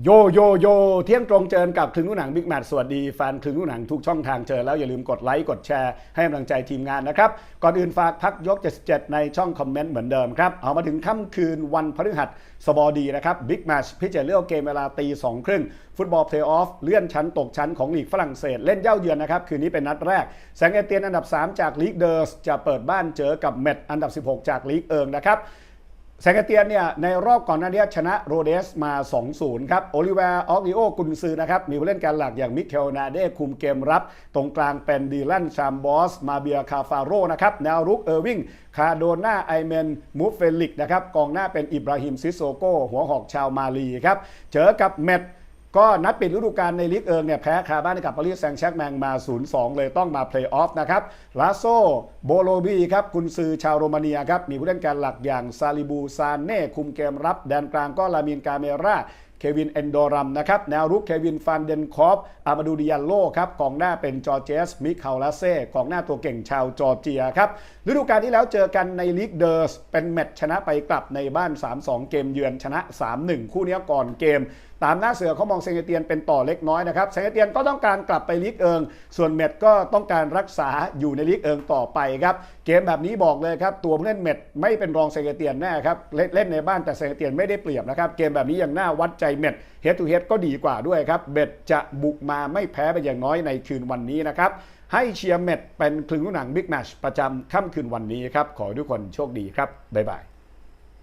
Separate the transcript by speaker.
Speaker 1: โยโยโยเที่ยงตรงเจอกับคลึงลูกหนังบิ๊กแมทสวัสดีแฟนคลึงลูกหนังทุกช่องทางเจอแล้วอย่าลืมกดไลค์กดแชร์ให้กำลังใจทีมงานนะครับ ก่อนอื่นฝากพักยก 77 ในช่องคอมเมนต์เหมือนเดิมครับ เอามาถึงค่ำคืนวันพฤหัสบดีนะครับบิ๊กแมชพิจารณาเกมเวลาตีสองครึ่งฟุตบอลเพลย์ออฟเลื่อนชั้นตกชั้นของลีกฝรั่งเศสเล่นเย่าเยือนนะครับ คืนนี้เป็นนัดแรก แสงเอเตียนอันดับ 3 จากลีกเดอร์สจะเปิดบ้านเจอกับเมดอันดับ 16 จากลีกเอิงนะครับ แซกเตียนเนี่ยในรอบก่อนหน้านี้ชนะโรเดสมา 2-0 ครับ โอลิเวอร์ออกลิโอกุนซือนะครับ มีผู้เล่นการหลักอย่างมิเคลนาเดคุมเกมรับ ตรงกลางเป็นดีลันชามบอส มาเบียคาฟาโรนะครับ แนวรุกเออร์วิง คาโดนาไอเมน มูฟเฟลิกนะครับ กองหน้าเป็นอิบราฮิมซิโซโก หัวหอกชาวมาลีครับ เจอกับเมท ก็นัดปิดฤดูกาลในลีกเอิงเนี่ยแพ้คาบ้านให้กับปารีสแซงต์แชร์กแมงมา 0-2 เลยต้องมาเพลย์ออฟนะครับลาโซโบโลบีครับคุณซือชาวโรมาเนียครับมีผู้เล่นการหลักอย่างซาลิบูซานเน่คุมเกมรับ แดนกลางก็ลามินกาเมรา เควินเอนโดรัมนะครับแนวรุกเควินฟันเดนคอฟอามาดูดิยันโลครับกองหน้าเป็นจอร์เจสมิคาลาเซ่กองหน้าตัวเก่งชาวจอร์เจียครับฤดูกาลที่แล้วเจอกันในลีกเดอร์สเป็นแมตช์ชนะไปกลับในบ้าน 3-2 เกมเยือนชนะ 3-1 คู่นี้ก่อนเกม ตามหน้าเสือเขามองเซงเกเตียนเป็นต่อเล็กน้อยนะครับเซงเกเตียนก็ต้องการกลับไปลีกเอิง ส่วนเม็ดก็ต้องการรักษาอยู่ในลีกเอิงต่อไปครับเกมแบบนี้บอกเลยครับตัวผู้เล่นเม็ดไม่เป็นรองเซงเกเตียนแน่ครับเล่นในบ้านแต่เซงเตียนไม่ได้เปรียบนะครับเกมแบบนี้ยังน่าวัดใจเม็ดเฮดทูเฮดก็ดีกว่าด้วยครับเบ็ดจะบุกมาไม่แพ้ไปอย่างน้อยในคืนวันนี้นะครับให้เชียร์เม็ดเป็นคลึงลูกหนังบิ๊กแมชประจำค่ำคืนวันนี้ครับขอทุกคนโชคดีครับบ๊ายบาย